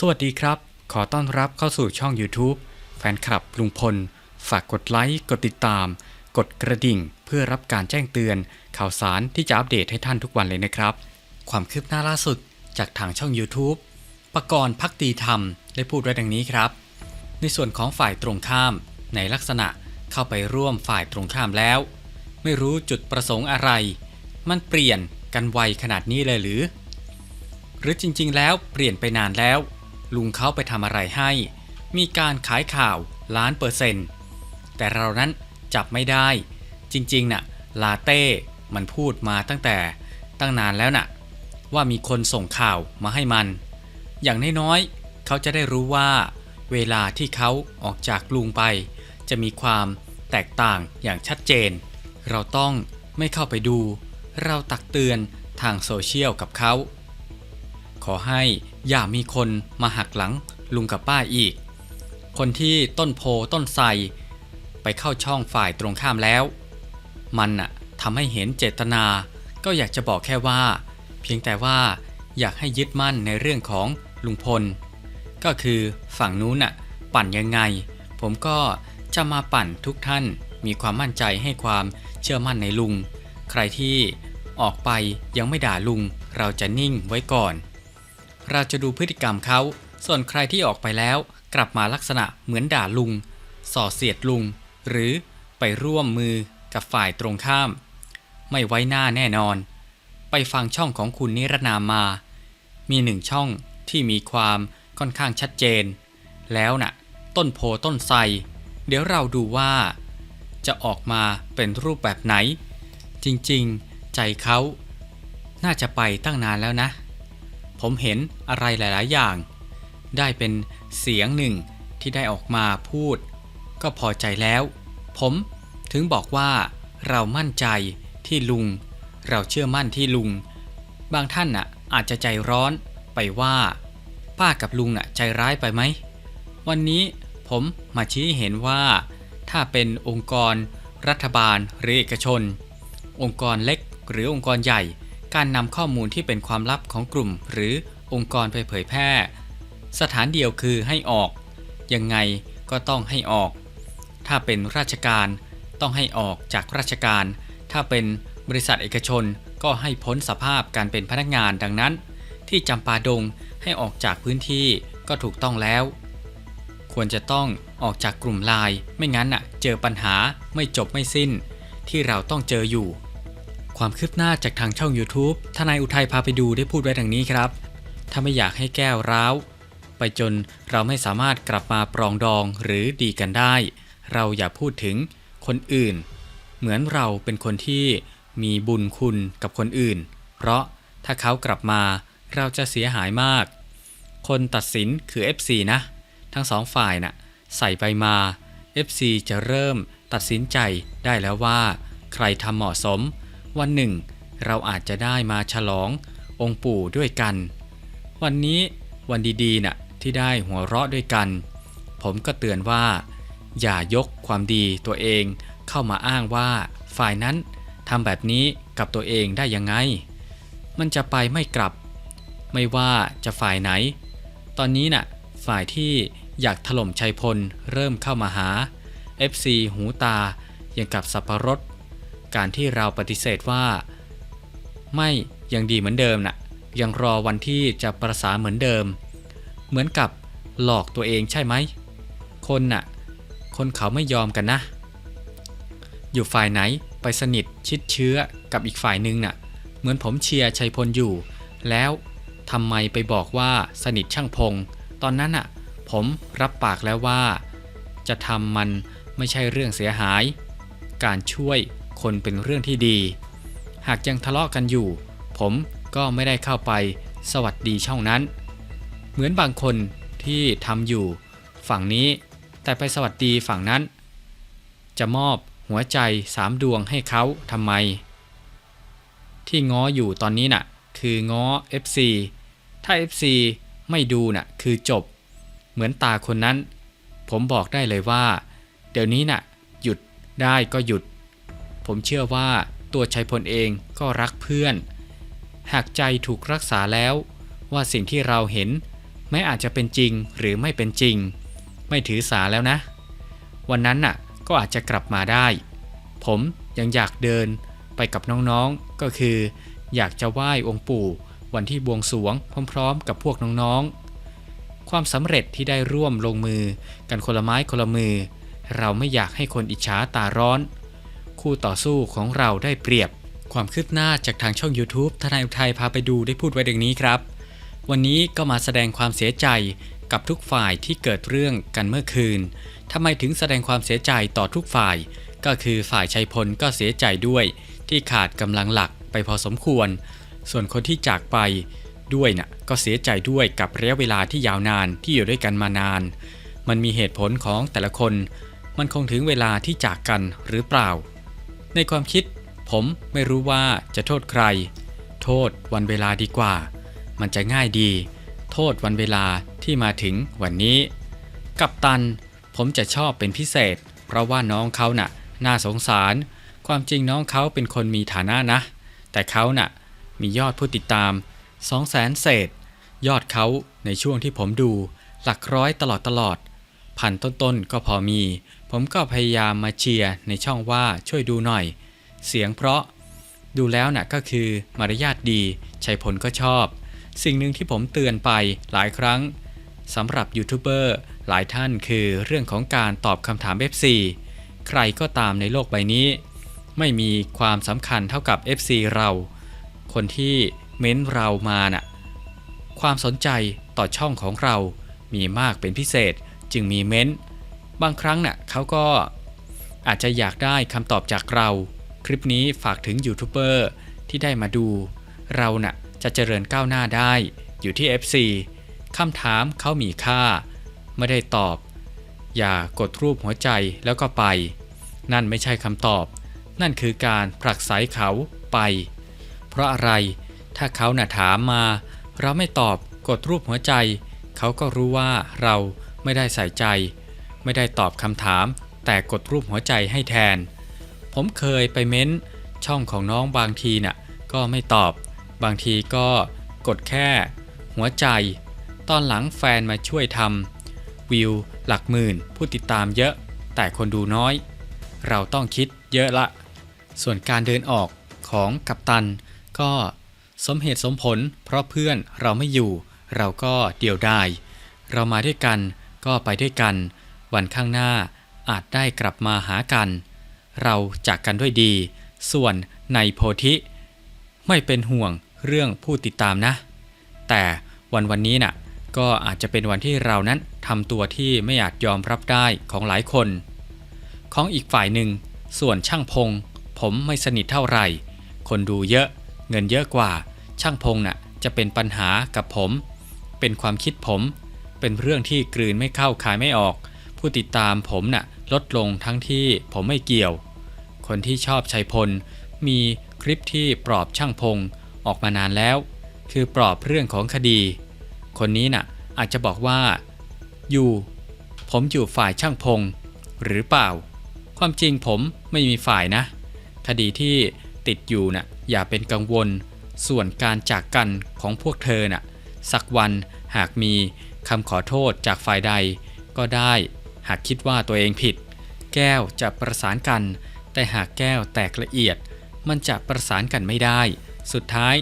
สวัสดีครับ ขอต้อนรับเข้าสู่ช่อง YouTube แฟนคลับลุงพล ฝากกดไลค์ กดติดตาม กดกระดิ่ง เพื่อรับการแจ้งเตือน ข่าวสารที่จะอัปเดตให้ท่านทุกวันเลยนะครับ ความคืบหน้าล่าสุดจากทางช่อง YouTube ประกรณ์พักดีธรรม ได้พูดไว้ดังนี้ครับ ในส่วนของฝ่ายตรงข้าม ในลักษณะเข้าไปร่วมฝ่ายตรงข้ามแล้ว ไม่รู้จุดประสงค์อะไร มันเปลี่ยนกันไวขนาดนี้เลยหรือ หรือจริง ๆ แล้วเปลี่ยนไปนานแล้ว ลุงเขาไปทำอะไรให้ มีการขายข่าวล้านเปอร์เซ็นต์แต่เรานั้นจับไม่ได้ จริงๆน่ะลาเต้มันพูดมาตั้งแต่ตั้งนานแล้วน่ะ ว่ามีคนส่งข่าวมาให้มัน อย่างน้อยๆเขาจะได้รู้ว่า เวลาที่เขาออกจากลุงไป จะมีความแตกต่างอย่างชัดเจน เราต้องไม่เข้าไปดู เราตักเตือนทางโซเชียลกับเขา ขอให้ อย่ามีคนมาหักหลังลุงกับป้าอีก คนที่ต้นโพต้นไทรไปเข้าช่องฝ่ายตรงข้ามแล้ว มันน่ะทำให้เห็นเจตนา ก็อยากจะบอกแค่ว่า เพียงแต่ว่าอยากให้ยึดมั่นในเรื่องของลุงพล ก็คือฝั่งนู้นน่ะปั่นยังไง ผมก็จะมาปั่นทุกท่านมีความมั่นใจให้ความเชื่อมั่นในลุง ใครที่ออกไปยังไม่ด่าลุง เราจะนิ่งไว้ก่อน เราจะดูพฤติกรรมเขา ส่วนใครที่ออกไปแล้วกลับมาลักษณะเหมือนด่าลุง ส่อเสียดลุง หรือไปร่วมมือกับฝ่ายตรงข้าม ไม่ไว้หน้าแน่นอน ไปฟังช่องของคุณนิรนามมา มีหนึ่งช่องที่มีความค่อนข้างชัดเจน แล้วน่ะ ต้นโพต้นไทรเดี๋ยวเราดูว่า จะออกมาเป็นรูปแบบไหน จริงๆ ใจเขา น่าจะไปตั้งนานแล้วนะ ผมเห็นอะไรหลาย ๆ อย่าง ได้เป็นเสียงหนึ่งที่ได้ออกมาพูด ก็พอใจแล้ว ผมถึงบอกว่าเรามั่นใจที่ลุง เราเชื่อมั่นที่ลุง บางท่านน่ะอาจจะใจร้อนไปว่า ป้ากับลุงน่ะใจร้ายไปไหม วันนี้ผมมาชี้เห็นว่า ถ้าเป็นองค์กรรัฐบาลหรือเอกชน องค์กรเล็กหรือองค์กรใหญ่ การนำข้อมูลที่เป็นความลับของกลุ่ม หรือองค์กรไปเผยแพร่ สถานเดียวคือให้ออก ยังไงก็ต้องให้ออก ถ้าเป็นราชการต้องให้ออกจากราชการ ถ้าเป็นบริษัทเอกชนก็ให้พ้นสภาพการเป็นพนักงานดังนั้น ที่จำปาดงให้ออกจากพื้นที่ก็ถูกต้องแล้ว ควรจะต้องออกจากกลุ่มไลน์ไม่งั้นน่ะเจอปัญหาไม่จบไม่สิ้น ที่เราต้องเจออยู่ ความคืบหน้าจากทางช่อง YouTube ทนายอุทัยพาไปดูได้พูดไว้ดังนี้ครับ ถ้าไม่อยากให้แก้วร้าว ไปจนเราไม่สามารถกลับมาปรองดองหรือดีกันได้ เราอย่าพูดถึงคนอื่น เหมือนเราเป็นคนที่มีบุญคุณกับคนอื่น เพราะถ้าเขากลับมาเราจะเสียหายมาก คนตัดสินคือ FC นะ ทั้งสองฝ่ายน่ะใส่ไปมา FC จะเริ่มตัดสินใจได้แล้วว่า ใครทำเหมาะสม วันหนึ่ง เราอาจจะได้มาฉลององค์ปู่ด้วยกัน วันนี้วันดีๆน่ะที่ได้หัวเราะด้วยกัน ผมก็เตือนว่า อย่ายกความดีตัวเองเข้ามาอ้างว่า ฝ่ายนั้นทำแบบนี้กับตัวเองได้ยังไง มันจะไปไม่กลับ ไม่ว่าจะฝ่ายไหน ตอนนี้น่ะฝ่ายที่อยากถล่มชัยพลเริ่มเข้ามาหา FC หูตาอย่างกับสับปะรด การที่เราปฏิเสธว่า ไม่ยังดีเหมือนเดิมน่ะยังรอวันที่จะประสานเหมือนเดิม เหมือนกับหลอกตัวเองใช่ไหม คนน่ะ คนเขาไม่ยอมกันนะ อยู่ฝ่ายไหนไปสนิทชิดเชื้อกับอีกฝ่ายนึงน่ะ เหมือนผมเชียร์ชัยพลอยู่ แล้วทำไมไปบอกว่าสนิทช่างพง ตอนนั้นน่ะ ผมรับปากแล้วว่า จะทำมันไม่ใช่เรื่องเสียหาย การช่วย คนเป็นเรื่องที่ดี หากยังทะเลาะกันอยู่ ผมก็ไม่ได้เข้าไปสวัสดีช่องนั้น เหมือนบางคนที่ทำอยู่ ฝั่งนี้แต่ไปสวัสดีฝั่งนั้น จะมอบหัวใจสามดวงให้เขาทำไม ที่ง้ออยู่ตอนนี้น่ะ คือง้อ FC ถ้า FC ไม่ดูน่ะคือจบ เหมือนตาคนนั้น ผมบอกได้เลยว่า เดี๋ยวนี้น่ะ หยุดได้ก็หยุด ผมเชื่อว่าตัวชัยพลเองก็รักเพื่อน หากใจถูกรักษาแล้ว ว่าสิ่งที่เราเห็นแม้อาจจะเป็นจริงหรือไม่เป็นจริง ไม่ถือสาแล้วนะ วันนั้นน่ะก็อาจจะกลับมาได้ ผมยังอยากเดินไปกับน้องๆ ก็คือ อยากจะไหว้องค์ปู่วันที่บวงสรวงพร้อมๆ กับพวกน้องๆ ความสำเร็จที่ได้ร่วมลงมือกันคนละไม้คนละมือ เราไม่อยากให้คนอิจฉาตาร้อน คู่ต่อสู้ของเราได้เปรียบ ความคืบหน้าจากทางช่อง YouTube ทนายอุทัยพาไปดูได้พูดไว้ดังนี้ครับ วันนี้ก็มาแสดงความเสียใจกับทุกฝ่ายที่เกิดเรื่องกันเมื่อคืนทำไมถึงแสดงความเสียใจต่อทุกฝ่าย ก็คือฝ่ายชัยพลก็เสียใจด้วย ที่ขาดกำลังหลักไปพอสมควร ส่วนคนที่จากไปด้วยน่ะก็เสียใจด้วยกับระยะเวลาที่ยาวนานที่อยู่ด้วยกันมานาน มันมีเหตุผลของแต่ละคน มันคงถึงเวลาที่จากกันหรือเปล่า ในความคิด ผมไม่รู้ว่าจะโทษใคร โทษวันเวลาดีกว่า มันจะง่ายดี โทษวันเวลาที่มาถึงวันนี้ กับตัน ผมจะชอบเป็นพิเศษ เพราะว่าน้องเขาน่ะ น่าสงสาร ความจริงน้องเขาเป็นคนมีฐานะนะ แต่เขาน่ะ มียอดผู้ติดตาม2 0 0แสนเศษ ยอดเขาในช่วงที่ผมดู หลักร้อยตลอดตลอดพันต้นๆก็พอมี ผมก็พยายามมาเชียร์ในช่องว่าช่วยดูหน่อย เสียงเพราะ ดูแล้วน่ะก็คือมารยาทดีชัยพลก็ชอบ สิ่งหนึ่งที่ผมเตือนไปหลายครั้งสำหรับยูทูบเบอร์หลายท่านคือเรื่องของการตอบคำถาม FC ใครก็ตามในโลกใบนี้ ไม่มีความสำคัญเท่ากับ FC เรา คนที่เม้นเรามาน่ะความสนใจต่อช่องของเรามีมากเป็นพิเศษจึงมีเม้น บางครั้งน่ะเขาก็อาจจะอยากได้คำตอบจากเรา คลิปนี้ฝากถึงยูทูบเบอร์ที่ได้มาดู เราน่ะจะเจริญก้าวหน้าได้ อยู่ที่ FC คำถามเขามีค่า ไม่ได้ตอบ อย่ากดรูปหัวใจแล้วก็ไป นั่นไม่ใช่คำตอบ นั่นคือการผลักไสเขาไป เพราะอะไรถ้าเขาน่ะถามมา เราไม่ตอบกดรูปหัวใจ เขาก็รู้ว่าเราไม่ได้ใส่ใจ ไม่ได้ตอบคำถาม แต่กดรูปหัวใจให้แทน ผมเคยไปเม้นช่องของน้องบางทีน่ะก็ไม่ตอบ บางทีก็กดแค่ หัวใจ ตอนหลังแฟนมาช่วยทำวิว หลักหมื่น ผู้ติดตามเยอะ แต่คนดูน้อย เราต้องคิดเยอะละ ส่วนการเดินออกของกัปตัน ก็สมเหตุสมผล เพราะเพื่อนเราไม่อยู่ เราก็เดี่ยวได้เรามาด้วยกันก็ไปด้วยกัน วันข้างหน้าอาจได้กลับมาหากัน เราจากกันด้วยดี ส่วนในโพธิ ไม่เป็นห่วงเรื่องผู้ติดตามนะ แต่วันวันนี้น่ะก็อาจจะเป็นวันที่เรานั้นทำตัวที่ไม่อาจยอมรับได้ของหลายคน ของอีกฝ่ายหนึ่ง ส่วนช่างพง ผมไม่สนิทเท่าไหร่ คนดูเยอะ เงินเยอะกว่า ช่างพงน่ะจะเป็นปัญหากับผม เป็นความคิดผม เป็นเรื่องที่กลืนไม่เข้าคายไม่ออก ผู้ติดตามผมน่ะลดลงทั้งที่ผมไม่เกี่ยว คนที่ชอบชัยพล มีคลิปที่ปลอบช่างพงออกมานานแล้ว คือปลอบเรื่องของคดี คนนี้น่ะอาจจะบอกว่า อยู่ ผมอยู่ฝ่ายช่างพง หรือเปล่า ความจริงผมไม่มีฝ่ายนะ คดีที่ติดอยู่น่ะอย่าเป็นกังวล ส่วนการจากกันของพวกเธอน่ะสักวันหากมีคำขอโทษจากฝ่ายใดก็ได้ หากคิดว่าตัวเองผิด แก้วจะประสานกัน แต่หากแก้วแตกละเอียด มันจะประสานกันไม่ได้ สุดท้าย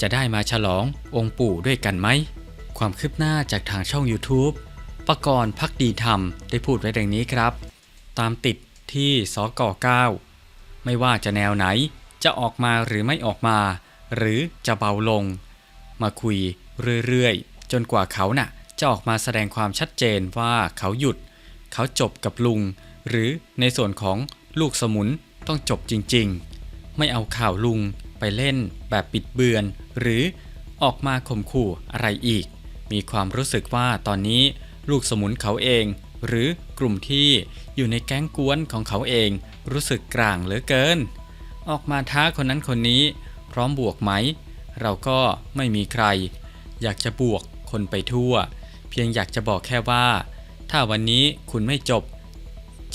จะได้มาฉลององค์ปู่ด้วยกันไหม ความคืบหน้าจากทางช่อง YouTube ประกรณ์พักดีธรรมได้พูดไว้ดังนี้ครับ ตามติดที่สก9ไม่ว่าจะแนวไหนจะออกมาหรือไม่ออกมา หรือจะเบาลง มาคุยเรื่อยๆ จนกว่าเขาน่ะจะออกมาแสดงความชัดเจนว่าเขาหยุด เขาจบกับลุง หรือในส่วนของลูกสมุนต้องจบจริงๆ ไม่เอาข่าวลุงไปเล่นแบบปิดเบือน หรือออกมาข่มขู่อะไรอีก มีความรู้สึกว่าตอนนี้ลูกสมุนเขาเอง หรือกลุ่มที่อยู่ในแก๊งกวนของเขาเอง รู้สึกกลางเหลือเกิน ออกมาท้าคนนั้นคนนี้ พร้อมบวกไหม เราก็ไม่มีใคร อยากจะบวกคนไปทั่ว เพียงอยากจะบอกแค่ว่า ถ้าวันนี้คุณไม่จบ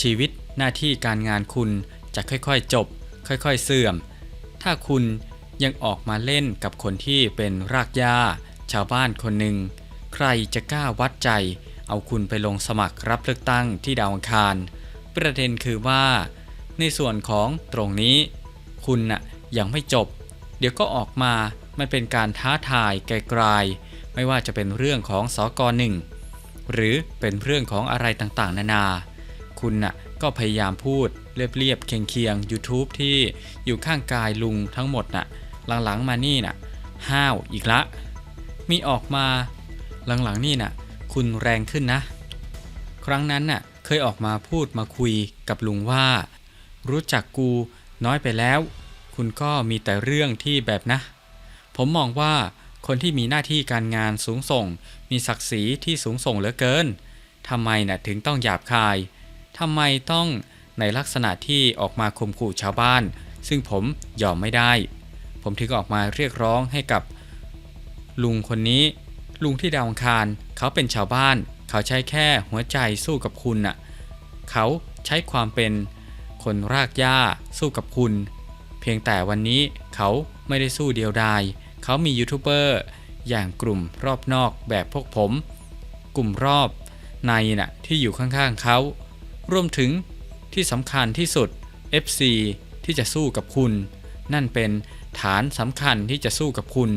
ชีวิตหน้าที่การงานคุณจะค่อยๆจบ ค่อยๆเสื่อม ถ้าคุณยังออกมาเล่นกับคนที่เป็นรากหญ้าชาวบ้านคนหนึ่ง ใครจะกล้าวัดใจ เอาคุณไปลงสมัครรับเลือกตั้งที่ดาวอังคาร ประเด็นคือว่า ในส่วนของตรงนี้ คุณน่ะยังไม่จบ เดี๋ยวก็ออกมามันเป็นการท้าทายไกลๆไม่ว่าจะเป็นเรื่องของสอกหนึ่ง หรือเป็นเรื่องของอะไรต่างๆ นานา คุณน่ะก็พยายามพูดเรียบๆเคียงๆ YouTube ที่อยู่ข้างกายลุงทั้งหมดน่ะหลังๆมานี่น่ะห้าวอีกละ มีออกมาหลังๆนี่น่ะ คุณแรงขึ้นนะ ครั้งนั้นน่ะเคยออกมาพูดมาคุยกับลุงว่า รู้จักกูน้อยไปแล้ว คุณก็มีแต่เรื่องที่แบบนะ ผมมองว่า คนที่มีหน้าที่การงานสูงส่ง มีศักดิ์ศรีที่สูงส่งเหลือเกินทำไมน่ะถึงต้องหยาบคายทำไมต้องในลักษณะที่ออกมาข่มขู่ชาวบ้าน ซึ่งผมยอมไม่ได้ ผมถึงออกมาเรียกร้องให้กับ ลุงคนนี้ ลุงที่ดาวอังคาร เขาเป็นชาวบ้าน เขาใช้แค่หัวใจสู้กับคุณน่ะเขาใช้ความเป็นคนรากหญ้าสู้กับคุณ เพียงแต่วันนี้เขาไม่ได้สู้เดียวดาย เขามียูทูบเบอร์อย่างกลุ่มรอบนอกแบบพวกผม กลุ่มรอบในน่ะที่อยู่ข้างๆเขา รวมถึงที่สำคัญที่สุด FC ที่จะสู้กับคุณ นั่นเป็นฐานสำคัญที่จะสู้กับคุณ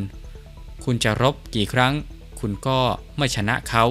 คุณจะรบกี่ครั้ง คุณก็ไม่ชนะเขา